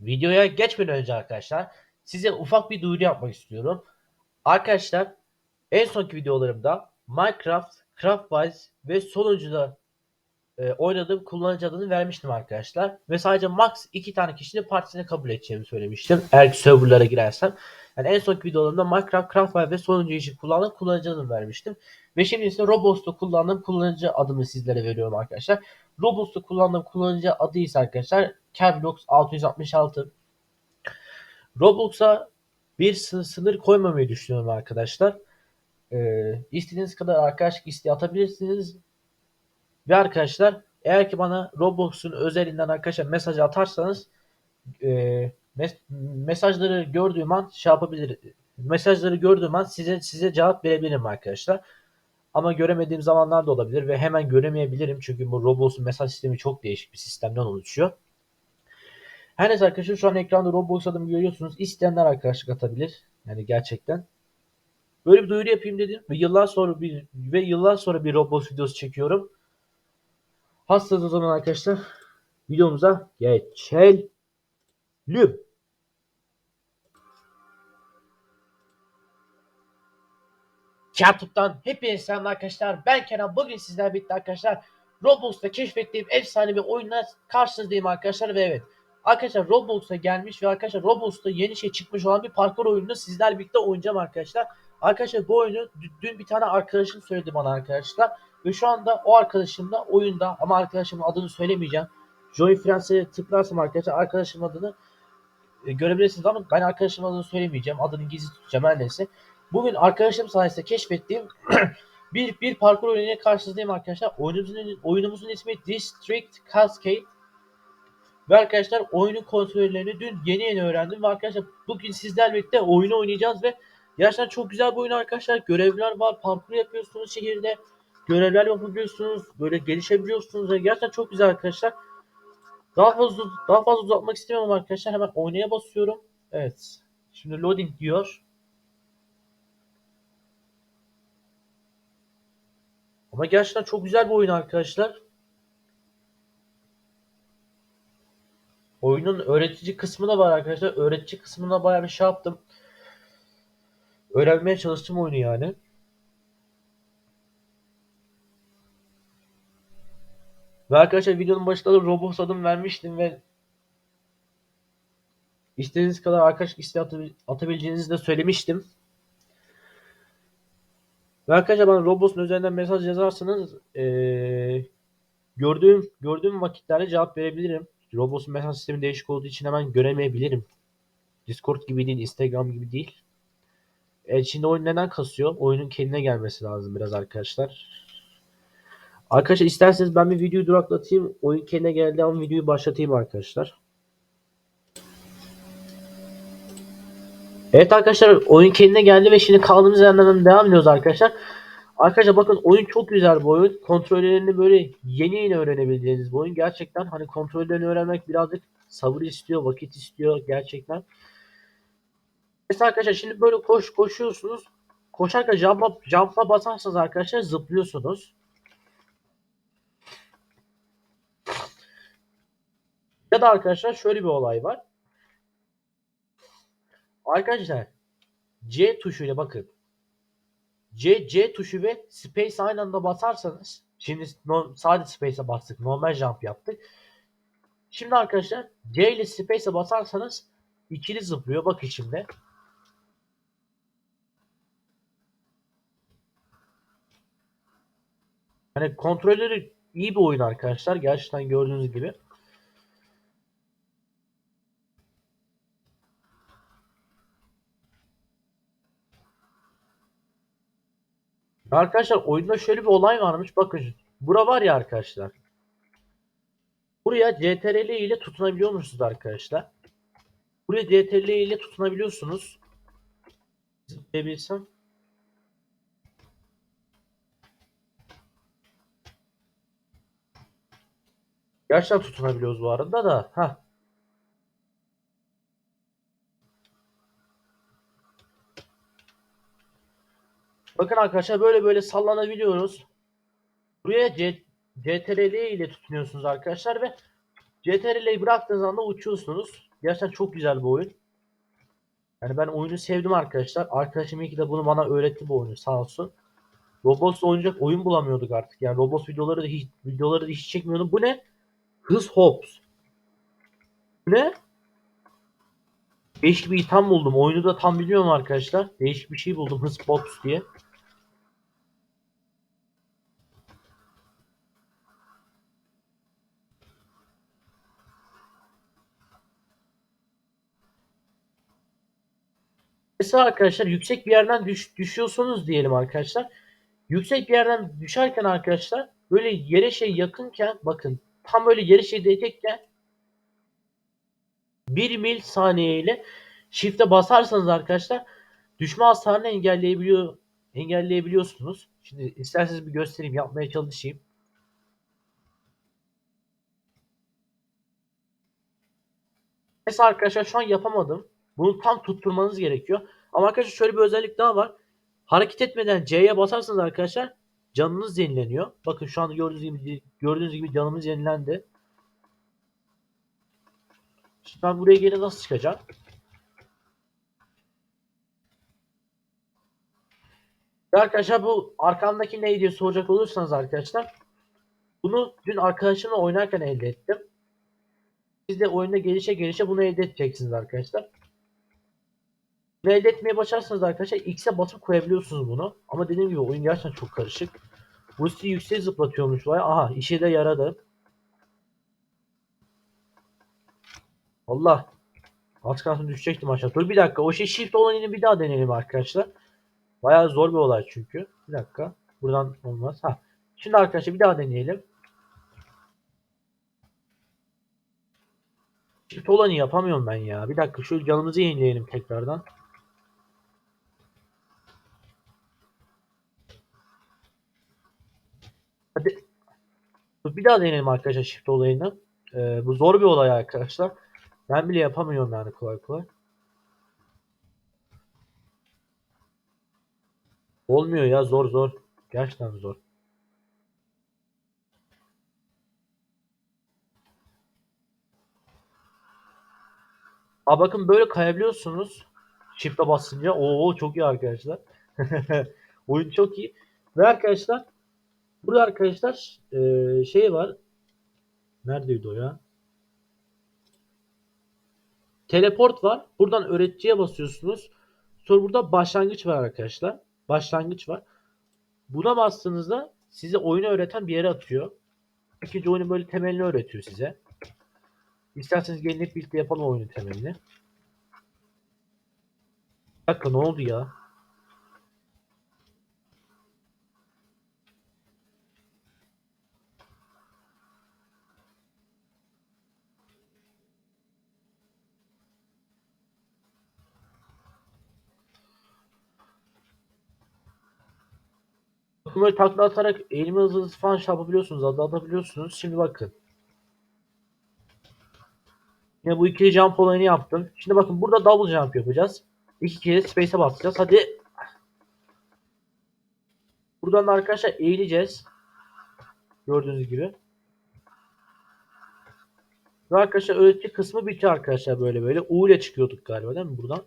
Videoya geçmeden önce arkadaşlar size ufak bir duyuru yapmak istiyorum. Arkadaşlar en sonki videolarımda Minecraft, Craftwise ve sonuncuda e, oynadığım kullanıcı adını vermiştim arkadaşlar. Ve sadece max 2 tane kişinin partisine kabul edeceğimi söylemiştim. Eğer ki serverlara girersem. Yani en sonki videolarımda Minecraft, Craftwise ve sonuncu için kullandığım kullanıcı adını vermiştim. Ve şimdi ise Roblox'ta kullandığım kullanıcı adımı sizlere veriyorum arkadaşlar. Roblox'ta kullandığım kullanıcı adı ise arkadaşlar Kevlox 666. Roblox'a bir sı- sınır koymamayı düşünüyorum arkadaşlar. Ee, istediğiniz kadar arkadaşlık isteği atabilirsiniz. Ve arkadaşlar eğer ki bana Roblox'un özelinden arkadaşlar mesaj atarsanız e, mes- mesajları gördüğüm an şey yapabilir. Mesajları gördüğüm an size size cevap verebilirim arkadaşlar. Ama göremediğim zamanlar da olabilir ve hemen göremeyebilirim çünkü bu Roblox'un mesaj sistemi çok değişik bir sistemden oluşuyor. Her neyse arkadaşlar şu an ekranda Roblox adımı görüyorsunuz. İsteyenler arkadaşlık atabilir. Yani gerçekten. Böyle bir duyuru yapayım dedim ve yıllar sonra bir ve yıllar sonra bir Roblox videosu çekiyorum. Hastasınız o zaman arkadaşlar. Videomuza geçelim. Kartup'tan hepinize selam arkadaşlar. Ben Kenan. Bugün sizlerle birlikte arkadaşlar Roblox'ta keşfettiğim efsane bir oyunla karşınızdayım arkadaşlar ve evet. Arkadaşlar Roblox'a gelmiş ve arkadaşlar Roblox'ta yeni şey çıkmış olan bir parkur oyununu sizlerle birlikte oynayacağım arkadaşlar. Arkadaşlar bu oyunu dü- dün bir tane arkadaşım söyledi bana arkadaşlar. Ve şu anda o arkadaşım da oyunda ama arkadaşımın adını söylemeyeceğim. Joy Friends'e tıklarsam arkadaşlar arkadaşımın adını e, görebilirsiniz ama ben arkadaşımın adını söylemeyeceğim. Adını gizli tutacağım her neyse. Bugün arkadaşım sayesinde keşfettiğim bir bir parkur oyunuyla karşınızdayım arkadaşlar. Oyunumuzun oyunumuzun ismi District Cascade. Ve arkadaşlar oyunun kontrollerini dün yeni yeni öğrendim ve arkadaşlar bugün sizlerle birlikte oyunu oynayacağız ve gerçekten çok güzel bir oyun arkadaşlar. Görevler var, parkur yapıyorsunuz şehirde. Görevler yapabiliyorsunuz, böyle gelişebiliyorsunuz ve gerçekten çok güzel arkadaşlar. Daha fazla daha fazla uzatmak istemiyorum arkadaşlar. Hemen oynaya basıyorum. Evet. Şimdi loading diyor. Ama gerçekten çok güzel bir oyun arkadaşlar. Oyunun öğretici kısmı da var arkadaşlar. Öğretici kısmına bayağı bir şey yaptım. Öğrenmeye çalıştım oyunu yani. Ve arkadaşlar videonun başında da Roblox adım vermiştim ve istediğiniz kadar arkadaşlık isteği atabil- atabileceğinizi de söylemiştim. Ve arkadaşlar bana Roblox'un üzerinden mesaj yazarsanız eee, gördüğüm gördüğüm vakitlerde cevap verebilirim. Roblox'un mesaj sistemi değişik olduğu için hemen göremeyebilirim. Discord gibi değil, Instagram gibi değil. E, şimdi oyun neden kasıyor? Oyunun kendine gelmesi lazım biraz arkadaşlar. Arkadaşlar isterseniz ben bir videoyu duraklatayım. Oyun kendine geldiği an videoyu başlatayım arkadaşlar. Evet arkadaşlar oyun kendine geldi ve şimdi kaldığımız yerden devam ediyoruz arkadaşlar. Arkadaşlar bakın oyun çok güzel bir oyun. Kontrollerini böyle yeni yeni öğrenebileceğiniz bir oyun. Gerçekten hani kontrollerini öğrenmek birazcık sabır istiyor, vakit istiyor gerçekten. Mesela arkadaşlar şimdi böyle koş koşuyorsunuz. Koşarken jump'a, jump'a basarsanız arkadaşlar zıplıyorsunuz. Ya da arkadaşlar şöyle bir olay var. Arkadaşlar C tuşuyla bakın. C, C tuşu ve space aynı anda basarsanız şimdi no, sadece space'e bastık. Normal jump yaptık. Şimdi arkadaşlar C ile space'e basarsanız ikili zıplıyor. Bak içinde. Hani kontrolleri iyi bir oyun arkadaşlar. Gerçekten gördüğünüz gibi. Arkadaşlar oyunda şöyle bir olay varmış. Bakın bura var ya arkadaşlar. Buraya CTRL ile tutunabiliyormuşsunuz arkadaşlar. Buraya CTRL ile tutunabiliyorsunuz. Zıplayabilsem. Gerçekten tutunabiliyoruz bu arada da. Ha. Bakın arkadaşlar böyle böyle sallanabiliyoruz. Buraya C CTRL ile tutunuyorsunuz arkadaşlar ve CTRL'yi bıraktığınız anda uçuyorsunuz. Gerçekten çok güzel bir oyun. Yani ben oyunu sevdim arkadaşlar. Arkadaşım iyi ki de bunu bana öğretti bu oyunu sağ olsun. Roblox oynayacak oyun bulamıyorduk artık. Yani Roblox videoları da hiç videoları da hiç çekmiyordum. Bu ne? Hız Hops. Bu ne? Değişik bir item buldum. Oyunu da tam biliyorum arkadaşlar. Değişik bir şey buldum. Hız Hops diye. Mesela arkadaşlar yüksek bir yerden düş, düşüyorsunuz diyelim arkadaşlar. Yüksek bir yerden düşerken arkadaşlar böyle yere şey yakınken bakın tam böyle yere şey değecekken 1 mil saniye ile shift'e basarsanız arkadaşlar düşme hasarını engelleyebiliyor engelleyebiliyorsunuz. Şimdi isterseniz bir göstereyim yapmaya çalışayım. Mesela arkadaşlar şu an yapamadım. Bunu tam tutturmanız gerekiyor. Ama arkadaşlar şöyle bir özellik daha var. Hareket etmeden C'ye basarsanız arkadaşlar canınız yenileniyor. Bakın şu anda gördüğünüz gibi gördüğünüz gibi canımız yenilendi. Şimdi ben buraya geri nasıl çıkacağım? Arkadaşlar bu arkamdaki ne diye soracak olursanız arkadaşlar bunu dün arkadaşımla oynarken elde ettim. Siz de oyunda gelişe gelişe bunu elde edeceksiniz arkadaşlar. Bunu elde etmeye başlarsanız arkadaşlar X'e basıp koyabiliyorsunuz bunu. Ama dediğim gibi oyun gerçekten çok karışık. Bu sizi yükseğe zıplatıyormuş baya. Aha işe de yaradı. Allah. Az kalsın düşecektim aşağı. Dur bir dakika. O şey shift olayını bir daha deneyelim arkadaşlar. Bayağı zor bir olay çünkü. Bir dakika. Buradan olmaz. Ha. Şimdi arkadaşlar bir daha deneyelim. Shift olanı yapamıyorum ben ya. Bir dakika şu canımızı yenileyelim tekrardan. Hadi. Dur, Bir daha deneyelim arkadaşlar shift olayını. Ee, bu zor bir olay arkadaşlar. Ben bile yapamıyorum yani kolay kolay. Olmuyor ya zor zor. Gerçekten zor. Aa bakın böyle kayabiliyorsunuz. Shift'e basınca. Oo çok iyi arkadaşlar. Oyun çok iyi. Ve arkadaşlar burada arkadaşlar eee, şey var. Neredeydi o ya? Teleport var. Buradan öğreticiye basıyorsunuz. Sonra burada başlangıç var arkadaşlar. Başlangıç var. Buna bastığınızda size oyunu öğreten bir yere atıyor. İkinci oyunu böyle temelini öğretiyor size. İsterseniz gelin birlikte yapalım oyunun temelini. Bir ne oldu ya? Böyle takla atarak eğilme hızınızı falan şey yapabiliyorsunuz, azaltabiliyorsunuz. Şimdi bakın. Yine bu ikili jump olayını yaptım. Şimdi bakın burada double jump yapacağız. İki kere space'e basacağız. Hadi. Buradan da arkadaşlar eğileceğiz. Gördüğünüz gibi. Ve arkadaşlar öğretici kısmı bitiyor arkadaşlar böyle böyle. U ile çıkıyorduk galiba değil mi buradan?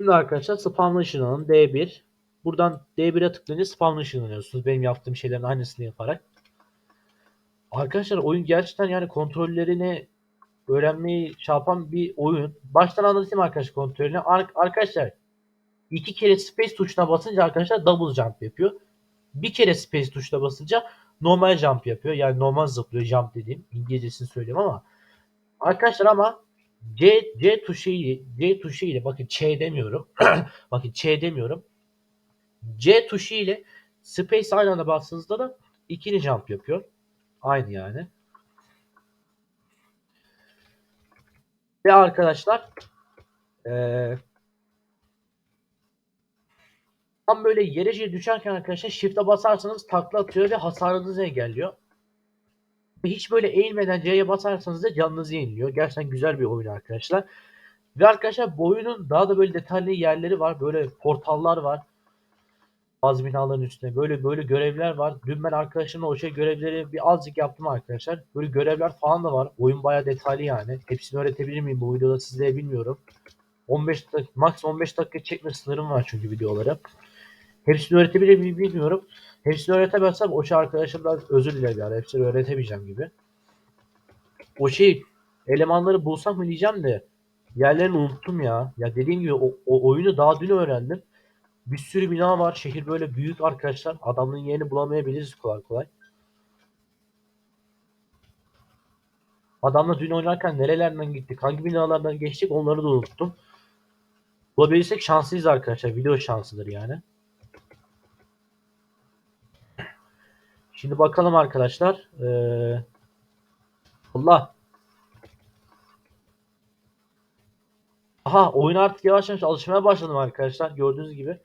Şimdi arkadaşlar spawnla ışınlanın D1. Buradan D1'e tıklayınca spawnla ışınlanıyorsunuz. Benim yaptığım şeylerin aynısını yaparak. Arkadaşlar oyun gerçekten yani kontrollerini öğrenmeyi yapan bir oyun. Baştan anlatayım arkadaşlar kontrolünü. Ar- arkadaşlar iki kere space tuşuna basınca arkadaşlar double jump yapıyor. Bir kere space tuşuna basınca normal jump yapıyor. Yani normal zıplıyor jump dediğim. İngilizcesini söyleyeyim ama. Arkadaşlar ama C, C tuşu ile C tuşu ile bakın Ç demiyorum. bakın Ç demiyorum. C tuşu ile space aynı anda bastığınızda da ikili jump yapıyor. Aynı yani. Ve arkadaşlar eee tam böyle yere şey düşerken arkadaşlar shift'e basarsanız takla atıyor ve hasarınızı engelliyor. Ve hiç böyle eğilmeden C'ye basarsanız da canınızı yeniliyor. Gerçekten güzel bir oyun arkadaşlar. Ve arkadaşlar bu oyunun daha da böyle detaylı yerleri var. Böyle portallar var. bazı binaların üstüne böyle böyle görevler var. Dün ben arkadaşımla o şey görevleri bir azıcık yaptım arkadaşlar. Böyle görevler falan da var. Oyun bayağı detaylı yani. Hepsini öğretebilir miyim bu videoda sizlere bilmiyorum. 15 dakika, max 15 dakika çekme sınırım var çünkü videoları. Hepsini öğretebilir miyim bilmiyorum. Hepsini öğretemezsem o şey arkadaşımdan özür dilerim yani. Hepsini öğretemeyeceğim gibi. O şey elemanları bulsam mı diyeceğim de yerlerini unuttum ya. Ya dediğim gibi o, o oyunu daha dün öğrendim. Bir sürü bina var. Şehir böyle büyük arkadaşlar. Adamın yerini bulamayabiliriz kolay kolay. Adamla dün oynarken nerelerden gittik, hangi binalardan geçtik onları da unuttum. Bulabilirsek şanslıyız arkadaşlar. Video şansıdır yani. Şimdi bakalım arkadaşlar. Ee, Allah. Aha oyun artık yavaş yavaş alışmaya başladım arkadaşlar. Gördüğünüz gibi.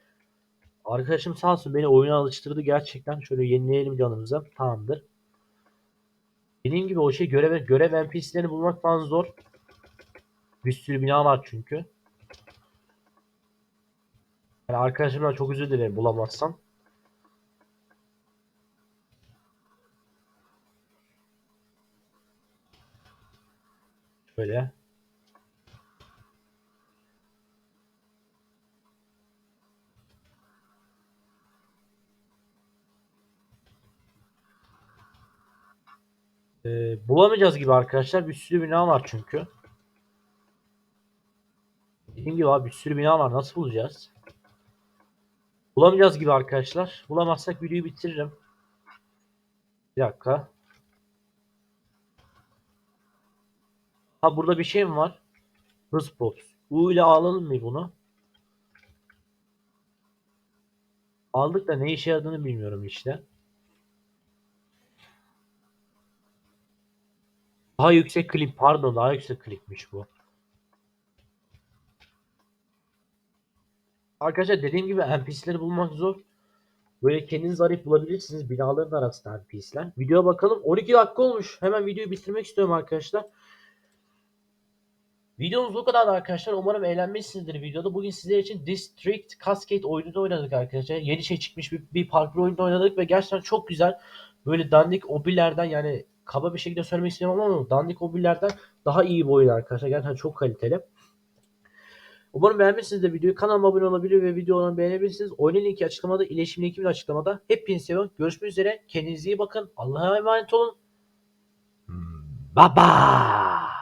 Arkadaşım sağ olsun beni oyuna alıştırdı gerçekten. Şöyle yenileyelim canımıza. Tamamdır. Dediğim gibi o şey görev, görev NPC'lerini bulmak falan zor. Bir sürü bina var çünkü. Yani arkadaşımdan çok özür dilerim bulamazsam. Şöyle. Ee, bulamayacağız gibi arkadaşlar. Bir sürü bina var çünkü. Dediğim gibi abi bir sürü bina var. Nasıl bulacağız? Bulamayacağız gibi arkadaşlar. Bulamazsak videoyu bitiririm. Bir dakika. Ha burada bir şey mi var? Hız box. U ile alalım mı bunu? Aldık da ne işe yaradığını bilmiyorum işte. Daha yüksek klip pardon daha yüksek klipmiş bu. Arkadaşlar dediğim gibi NPC'leri bulmak zor. Böyle kendiniz arayıp bulabilirsiniz binaların arasında NPC'ler. Videoya bakalım. 12 dakika olmuş. Hemen videoyu bitirmek istiyorum arkadaşlar. Videomuz bu kadar arkadaşlar. Umarım eğlenmişsinizdir videoda. Bugün sizler için District Cascade oyununu oynadık arkadaşlar. Yeni şey çıkmış bir, bir parkur oyunu oynadık ve gerçekten çok güzel. Böyle dandik obilerden yani kaba bir şekilde söylemek istemiyorum ama dandik obilerden daha iyi bir oyun arkadaşlar. Gerçekten çok kaliteli. Umarım beğenmişsinizdir videoyu. Kanalıma abone olabilir ve videolarımı beğenebilirsiniz. Oyunun linki açıklamada, iletişim linki de açıklamada. Hepinizi seviyorum. Görüşmek üzere. Kendinize iyi bakın. Allah'a emanet olun. Bye.